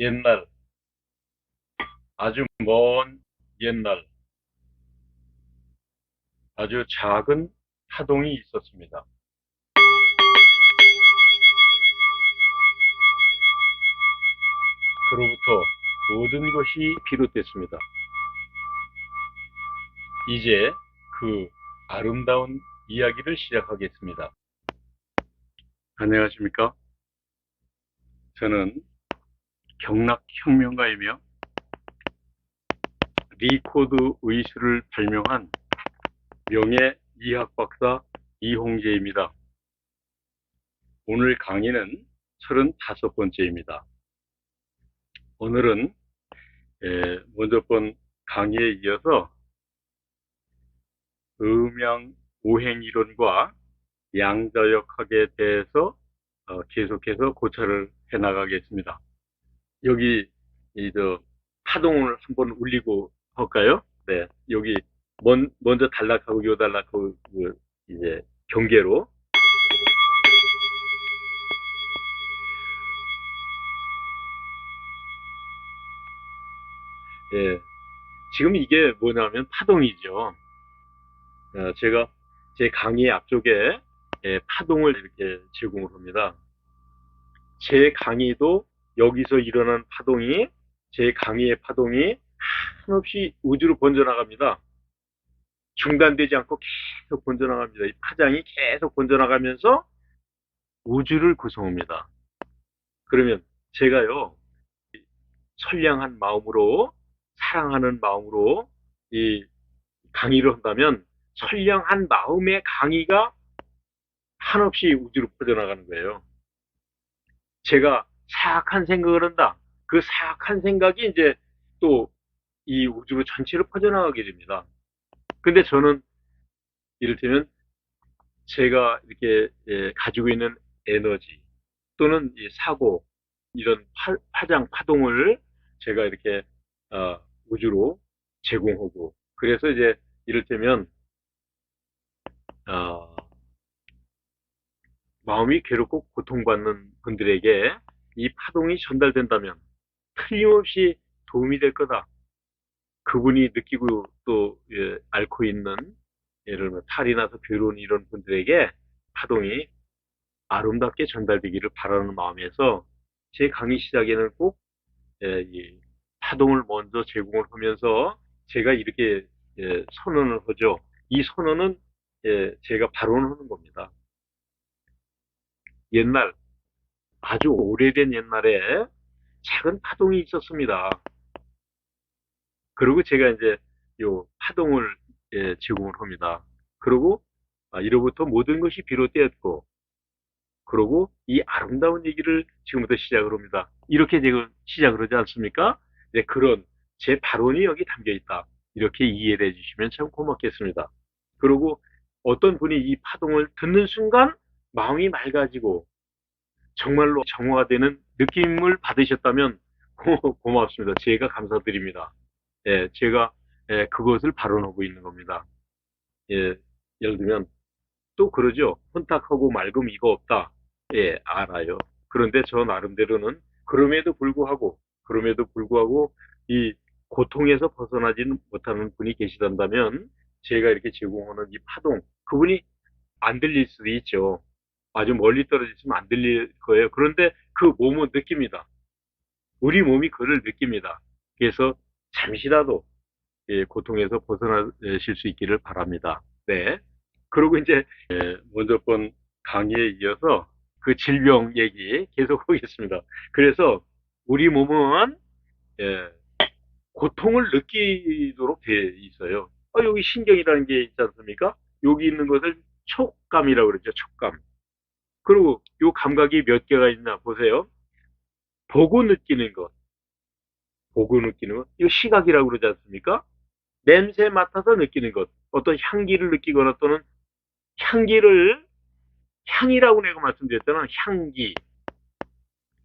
옛날, 아주 먼 옛날, 아주 작은 파동이 있었습니다. 그로부터 모든 것이 비롯됐습니다. 이제 그 아름다운 이야기를 시작하겠습니다. 안녕하십니까? 저는 경락혁명가이며 리코드 의수를 발명한 명예 이학박사 이홍재입니다. 오늘 강의는 35번째입니다. 오늘은 에, 먼저 번 강의에 이어서 음양 오행이론과 양자역학에 대해서 어, 계속해서 고찰을 해 나가겠습니다. 여기 이저 파동을 한번 울리고 할까요? 네, 여기 먼, 먼저 단락하고 요 단락하고 그 이제 경계로 예, 지금 이게 뭐냐면 파동이죠. 어, 제가 제 강의 앞쪽에 예, 파동을 이렇게 제공을 합니다. 제 강의도 여기서 일어난 파동이 제 강의의 파동이 한없이 우주로 번져나갑니다. 중단되지 않고 계속 번져나갑니다. 이 파장이 계속 번져나가면서 우주를 구성합니다. 그러면 제가요, 선량한 마음으로, 사랑하는 마음으로 이 강의를 한다면 선량한 마음의 강의가 한없이 우주로 퍼져나가는 거예요. 제가 사악한 생각을 한다. 그 사악한 생각이 이제 또 이 우주로 전체로 퍼져나가게 됩니다. 근데 저는 이를테면 제가 이렇게 예, 가지고 있는 에너지 또는 이 사고 이런 파, 장 파동을 제가 이렇게 어, 우주로 제공하고 그래서 이제 이를테면 어, 마음이 괴롭고 고통받는 분들에게 이 파동이 전달된다면 틀림없이 도움이 될 거다. 그분이 느끼고 또 예, 앓고 있는 예를 들면 탈이 나서 괴로운 이런 분들에게 파동이 아름답게 전달되기를 바라는 마음에서 제 강의 시작에는 꼭 예, 이 파동을 먼저 제공을 하면서 제가 이렇게 예, 선언을 하죠. 이 선언은 예, 제가 발언하는 겁니다. 옛날 아주 오래된 옛날에 작은 파동이 있었습니다. 그리고 제가 이제 요 파동을 예, 제공을 합니다. 그리고 아, 이로부터 모든 것이 비롯되었고, 그리고 이 아름다운 얘기를 지금부터 시작을 합니다. 이렇게 지금 시작을 하지 않습니까? 네, 그런 제 발언이 여기 담겨 있다. 이렇게 이해를 해주시면 참 고맙겠습니다. 그리고 어떤 분이 이 파동을 듣는 순간 마음이 맑아지고 정말로 정화가 되는 느낌을 받으셨다면 고, 고맙습니다. 제가 감사드립니다. 예, 제가 예, 그것을 발언하고 있는 겁니다. 예, 예를 들면 또 그러죠. 혼탁하고 맑음 이거 없다. 예, 알아요. 그런데 저 나름대로는 그럼에도 불구하고 그럼에도 불구하고 이 고통에서 벗어나지는 못하는 분이 계시단다면 제가 이렇게 제공하는 이 파동 그분이 안 들릴 수도 있죠. 아주 멀리 떨어져 있으면 안 들릴 거예요. 그런데 그 몸은 느낍니다. 우리 몸이 그를 느낍니다. 그래서 잠시라도 예, 고통에서 벗어나실 수 있기를 바랍니다. 네. 그리고 이제 예, 먼저 번 강의에 이어서 그 질병 얘기 계속 하겠습니다. 그래서 우리 몸은 예, 고통을 느끼도록 돼 있어요. 어, 여기 신경이라는 게 있지 않습니까? 여기 있는 것을 촉감이라고 그러죠. 촉감. 그리고 요 감각이 몇 개가 있나 보세요. 보고 느끼는 것. 보고 느끼는 것. 이거 시각이라고 그러지 않습니까? 냄새 맡아서 느끼는 것. 어떤 향기를 느끼거나 또는 향기를 향이라고 내가 말씀드렸잖아. 향기.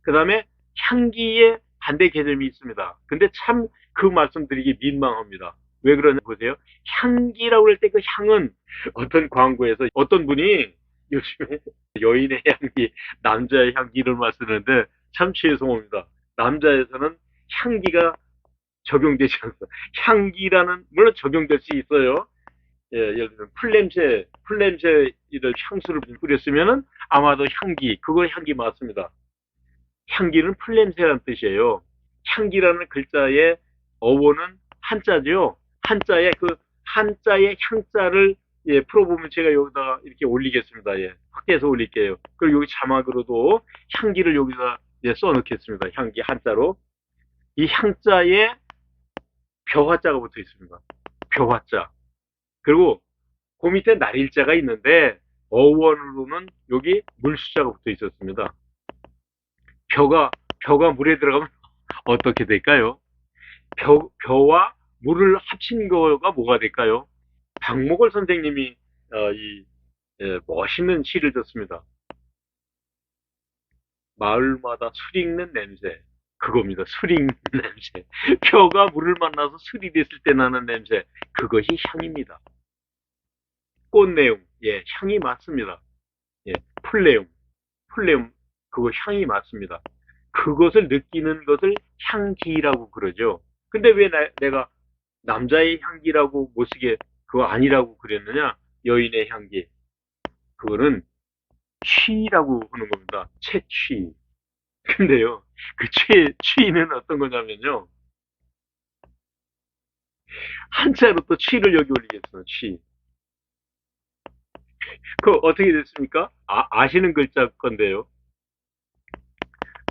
그 다음에 향기의 반대 개념이 있습니다. 근데 참 그 말씀드리기 민망합니다. 왜 그러냐 보세요. 향기라고 할 때 그 향은 어떤 광고에서 어떤 분이 요즘에 여인의 향기, 남자의 향기를 말쓰는데 참 죄송합니다. 남자에서는 향기가 적용되지 않습니다. 향기라는, 물론 적용될 수 있어요. 예, 예를 들면 풀냄새, 풀냄새를 향수를 뿌렸으면은 아마도 향기, 그거 향기 맞습니다. 향기는 풀냄새라는 뜻이에요. 향기라는 글자의 어원은 한자죠. 한자에 그 한자의 향자를 예, 풀어보면 제가 여기다가 이렇게 올리겠습니다. 예, 확대해서 올릴게요. 그리고 여기 자막으로도 향기를 여기다 예, 써놓겠습니다. 향기 한자로. 이 향자에 벼화자가 붙어 있습니다. 벼화자. 그리고 그 밑에 날일자가 있는데 어원으로는 여기 물수자가 붙어 있었습니다. 벼가 벼가 물에 들어가면 어떻게 될까요? 벼, 벼와 물을 합친 거가 뭐가 될까요? 박목월 선생님이 어, 이 예, 멋있는 시를 줬습니다. 마을마다 술 익는 냄새 그겁니다. 술 익는 냄새. 벼가 물을 만나서 술이 됐을 때 나는 냄새 그것이 향입니다. 꽃 내용 예 향이 맞습니다. 예 풀 내용 풀 내용 그거 향이 맞습니다. 그것을 느끼는 것을 향기라고 그러죠. 근데 왜 나- 내가 남자의 향기라고 못 쓰게 그거 아니라고 그랬느냐? 여인의 향기. 그거는 취라고 하는 겁니다. 채취. 근데요, 그 취, 취는 어떤 거냐면요. 한자로 또 취를 여기 올리겠어요, 취. 그 어떻게 됐습니까? 아, 아시는 글자 건데요.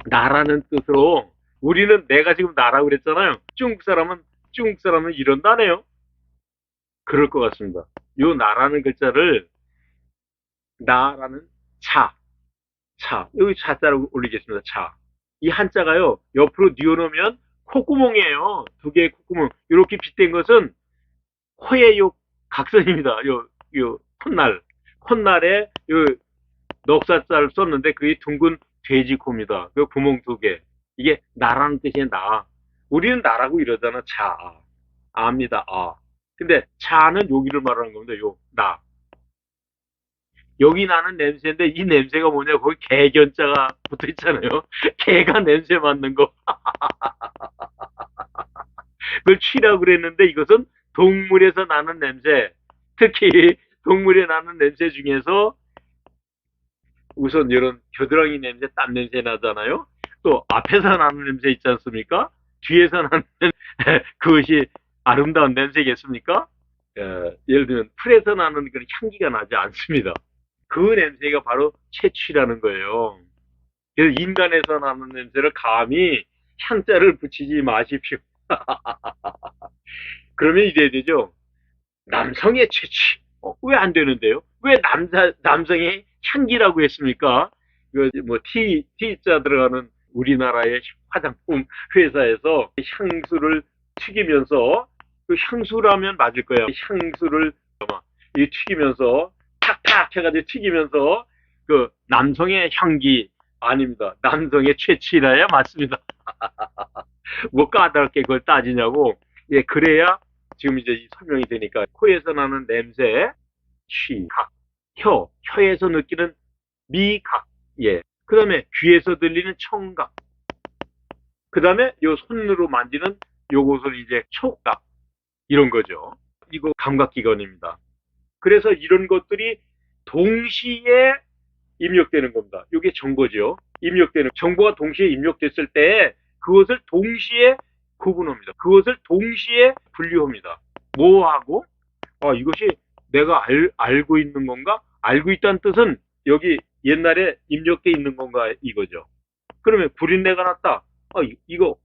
나라는 뜻으로 우리는 내가 지금 나라고 그랬잖아요. 중국 사람은 중국 사람은 이런다네요. 그럴 것 같습니다. 요 나라는 글자를 나라는 차, 차 여기 차자로 올리겠습니다. 차. 이 한자가요 옆으로 뉘어놓으면 콧구멍이에요. 두 개의 콧구멍. 이렇게 빗댄 것은 코의 요 각선입니다. 요, 요 콧날, 콧날에 요 넉사자를 썼는데 그게 둥근 돼지 코입니다. 그 구멍 두 개. 이게 나라는 뜻이 나. 우리는 나라고 이러잖아. 자. 아입니다. 아. 근데 차는 여기를 말하는 겁니다. 요, 나. 여기 나는 냄새인데 이 냄새가 뭐냐? 거기 개견자가 붙어 있잖아요. 개가 냄새 맡는 거. 그걸 취라고 그랬는데 이것은 동물에서 나는 냄새. 특히 동물에 나는 냄새 중에서 우선 이런 겨드랑이 냄새, 땀 냄새 나잖아요. 또 앞에서 나는 냄새 있지 않습니까? 뒤에서 나는 그것이 아름다운 냄새겠습니까? 어, 예를 들면 풀에서 나는 그런 향기가 나지 않습니다. 그 냄새가 바로 채취라는 거예요. 그래서 인간에서 나는 냄새를 감히 향자를 붙이지 마십시오. 그러면 이래야 되죠. 남성의 채취. 어, 왜안 되는데요? 왜 남자, 남성의 향기라고 했습니까? 그, 뭐, T, T자 들어가는 우리나라의 화장품 회사에서 향수를 튀기면서, 그 향수라면 맞을 거야. 향수를 아마 이 튀기면서, 탁탁 해가지고 튀기면서, 그, 남성의 향기, 아닙니다. 남성의 채취라야 맞습니다. 뭐 까다롭게 그걸 따지냐고. 예, 그래야 지금 이제 이 설명이 되니까 코에서 나는 냄새, 취, 각, 혀, 혀에서 느끼는 미각, 예. 그 다음에 귀에서 들리는 청각. 그 다음에 요 손으로 만지는 요것을 이제 촉각. 이런 거죠. 이거 감각기관입니다. 그래서 이런 것들이 동시에 입력되는 겁니다. 이게 정보죠. 입력되는, 정보가 동시에 입력됐을 때 그것을 동시에 구분합니다. 그것을 동시에 분류합니다. 뭐하고? 아, 이것이 내가 알, 알고 있는 건가? 알고 있다는 뜻은 여기 옛날에 입력돼 있는 건가 이거죠. 그러면 구린내가 났다. 아, 이- 이거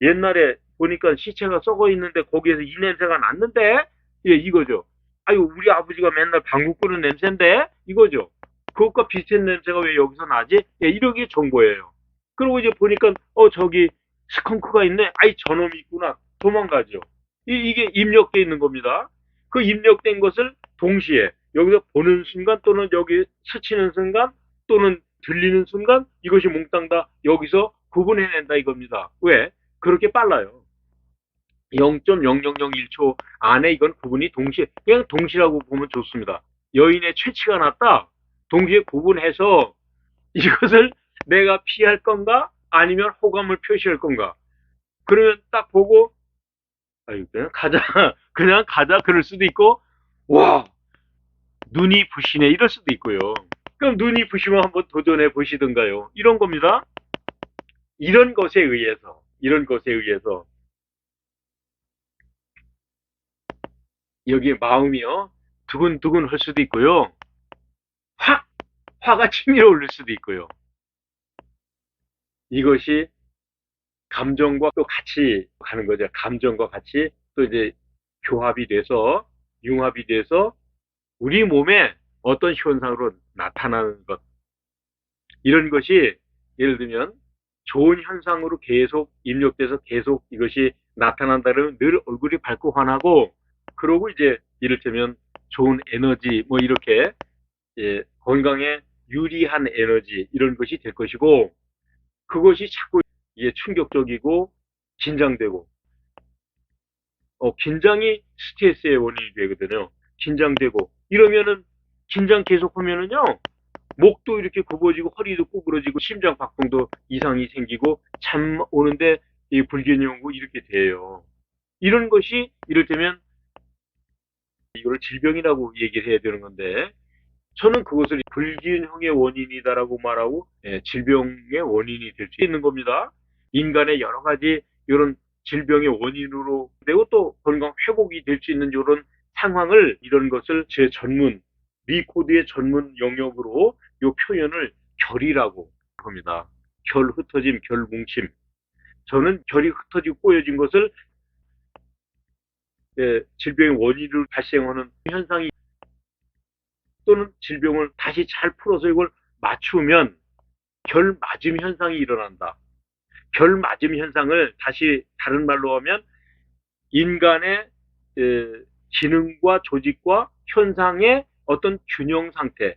옛날에 보니까 시체가 썩어 있는데 거기에서 이 냄새가 났는데 예, 이거죠. 아유, 우리 아버지가 맨날 방구 끄는 냄새인데 이거죠. 그것과 비슷한 냄새가 왜 여기서 나지? 예, 이러게 정보예요. 그리고 이제 보니까 어 저기 스컹크가 있네. 아이 저놈이 있구나. 도망가죠. 이, 이게 입력돼 있는 겁니다. 그 입력된 것을 동시에 여기서 보는 순간 또는 여기 스치는 순간 또는 들리는 순간 이것이 몽땅 다 여기서 구분해낸다 이겁니다. 왜? 그렇게 빨라요. 0.0001초 안에 이건 구분이 동시에 그냥 동시라고 보면 좋습니다. 여인의 최치가 났다. 동시에 구분해서 이것을 내가 피할 건가 아니면 호감을 표시할 건가? 그러면 딱 보고, 아유, 그냥 가자. 그냥 가자. 그럴 수도 있고, 와, 눈이 부시네. 이럴 수도 있고요. 그럼 눈이 부시면 한번 도전해 보시던가요? 이런 겁니다. 이런 것에 의해서, 이런 것에 의해서, 여기 마음이요, 두근두근 할 수도 있고요. 확, 화가 치밀어 오를 수도 있고요. 이것이 감정과 또 같이 가는 거죠. 감정과 같이 또 이제 교합이 돼서, 융합이 돼서 우리 몸에 어떤 현상으로 나타나는 것. 이런 것이 예를 들면 좋은 현상으로 계속 입력돼서 계속 이것이 나타난다면 늘 얼굴이 밝고 환하고 그러고 이제 이를테면 좋은 에너지 뭐 이렇게 예, 건강에 유리한 에너지 이런 것이 될 것이고 그것이 자꾸 이게 충격적이고 긴장되고 어, 긴장이 스트레스의 원인이 되거든요. 긴장되고 이러면은 긴장 계속하면은요 목도 이렇게 굽어지고 허리도 구부러지고 심장 박동도 이상이 생기고 잠 오는데 이 불균이 오고 이렇게 돼요. 이런 것이 이를테면 이거를 질병이라고 얘기를 해야 되는 건데 저는 그것을 불균형의 원인이다라고 말하고 예, 질병의 원인이 될 수 있는 겁니다. 인간의 여러 가지 이런 질병의 원인으로 되고 또 건강 회복이 될 수 있는 이런 상황을 이런 것을 제 전문 리코드의 전문 영역으로 이 표현을 결이라고 합니다. 결 흩어짐, 결 뭉침. 저는 결이 흩어지고 꼬여진 것을 예, 질병의 원인을 발생하는 현상이 또는 질병을 다시 잘 풀어서 이걸 맞추면 결 맞음 현상이 일어난다. 결 맞음 현상을 다시 다른 말로 하면 인간의 에, 기능과 조직과 현상의 어떤 균형 상태,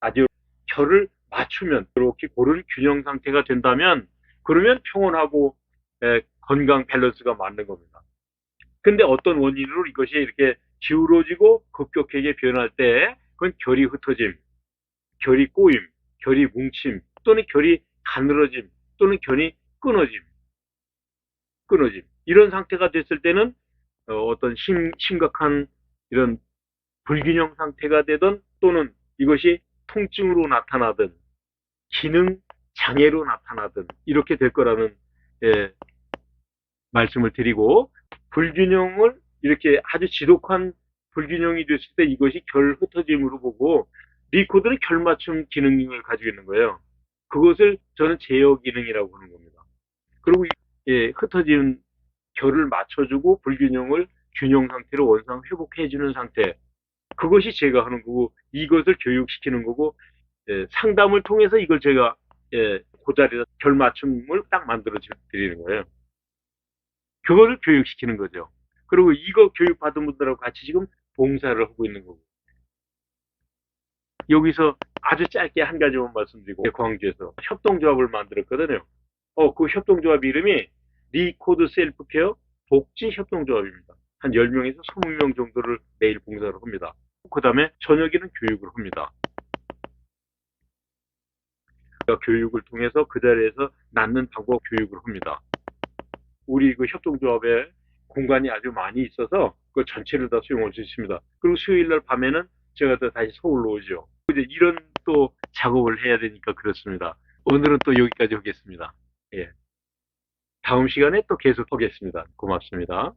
아주 결을 맞추면 이렇게 그런 균형 상태가 된다면 그러면 평온하고 에, 건강 밸런스가 맞는 겁니다. 근데 어떤 원인으로 이것이 이렇게 기울어지고 급격하게 변할 때 그건 결이 흩어짐, 결이 꼬임, 결이 뭉침, 또는 결이 가늘어짐, 또는 결이 끊어짐, 끊어짐. 이런 상태가 됐을 때는 어, 떤 심, 심각한 이런 불균형 상태가 되든 또는 이것이 통증으로 나타나든 기능 장애로 나타나든 이렇게 될 거라는 예, 말씀을 드리고 불균형을 이렇게 아주 지독한 불균형이 됐을 때 이것이 결 흩어짐으로 보고 리코드는 결 맞춤 기능을 가지고 있는 거예요. 그것을 저는 제어 기능이라고 하는 겁니다. 그리고 예, 흩어진 결을 맞춰주고 불균형을 균형 상태로 원상 회복해주는 상태. 그것이 제가 하는 거고 이것을 교육시키는 거고 예, 상담을 통해서 이걸 제가 예, 그 자리에서 결 맞춤을 딱 만들어 드리는 거예요. 그거를 교육시키는 거죠. 그리고 이거 교육받은 분들하고 같이 지금 봉사를 하고 있는 거고. 여기서 아주 짧게 한 가지만 말씀드리고, 광주에서 협동조합을 만들었거든요. 어, 그 협동조합 이름이 리코드 셀프케어 복지 협동조합입니다. 한 10명에서 20명 정도를 매일 봉사를 합니다. 그 다음에 저녁에는 교육을 합니다. 교육을 통해서 그 자리에서 낳는 방법 교육을 합니다. 우리 그 협동조합에 공간이 아주 많이 있어서 그 전체를 다 수용할 수 있습니다. 그리고 수요일 날 밤에는 제가 또 다시 서울로 오죠. 이제 이런 또 작업을 해야 되니까 그렇습니다. 오늘은 또 여기까지 하겠습니다. 예. 다음 시간에 또 계속 하겠습니다. 고맙습니다.